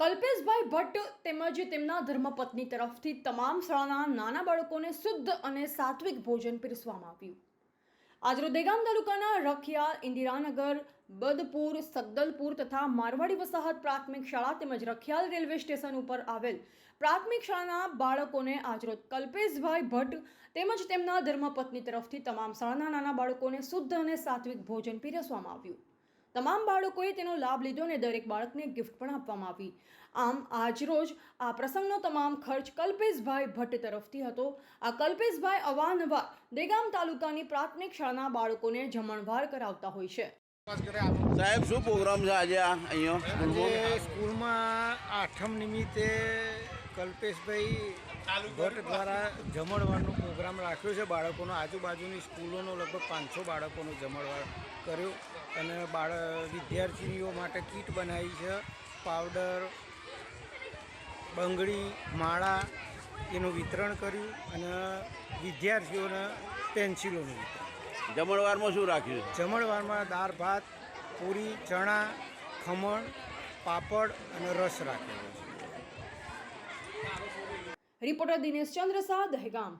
કલ્પેશભાઈ ભટ્ટ તેમજ તેમના ધર્મપત્ની તરફથી તમામ શાળાના નાના બાળકોને શુદ્ધ અને સાત્વિક ભોજન પીરસવામાં આવ્યું. આજરોજ દેગામ તાલુકાના રખિયાલ ઇન્દિરાનગર, બદપુર, સગદલપુર તથા મારવાડી વસાહત પ્રાથમિક શાળા તેમજ રખિયાલ રેલવે સ્ટેશન ઉપર આવેલ પ્રાથમિક શાળાના બાળકોને આજરોજ કલ્પેશભાઈ ભટ્ટ તેમજ તેમના ધર્મપત્ની તરફથી તમામ શાળાના નાના બાળકોને શુદ્ધ અને સાત્વિક ભોજન પીરસવામાં આવ્યું. તમામ બાળકોએ તેનો લાભ લીધો અને દરેક બાળકને ગિફ્ટ પણ આપવામાં આવી. આમ આજરોજ આ પ્રસંગનો તમામ ખર્ચ કલ્પેશભાઈ ભટ્ટ તરફથી હતો. આ કલ્પેશભાઈ અવારનવાર દેગામ તાલુકાની પ્રાથમિક શાળાના બાળકોને જમણવાર કરાવતા હોય છે. સાહેબ શું પ્રોગ્રામ છે આજે અહીંયા? સ્કૂલમાં આઠમ નિમિત્તે કલ્પેશભાઈ ભટ્ટ દ્વારા જમણવારનો પ્રોગ્રામ રાખ્યો છે. બાળકોનો આજુબાજુની સ્કૂલોનો લગભગ પાંચસો બાળકોનો જમણવાર કર્યો અને બાળ વિદ્યાર્થીનીઓ માટે કીટ બનાવી છે. પાવડર બંગડી માળા એનું વિતરણ કર્યું અને વિદ્યાર્થીઓને પેન્સિલોનું વિતરણ. જમણવારમાં શું રાખ્યું જમણવારમાં દાળ ભાત પૂરી ચણા ખમણ પાપડ અને રસ રાખેલો છે. રિપોર્ટર દિનેશ ચંદ્ર શાહ દહેગામ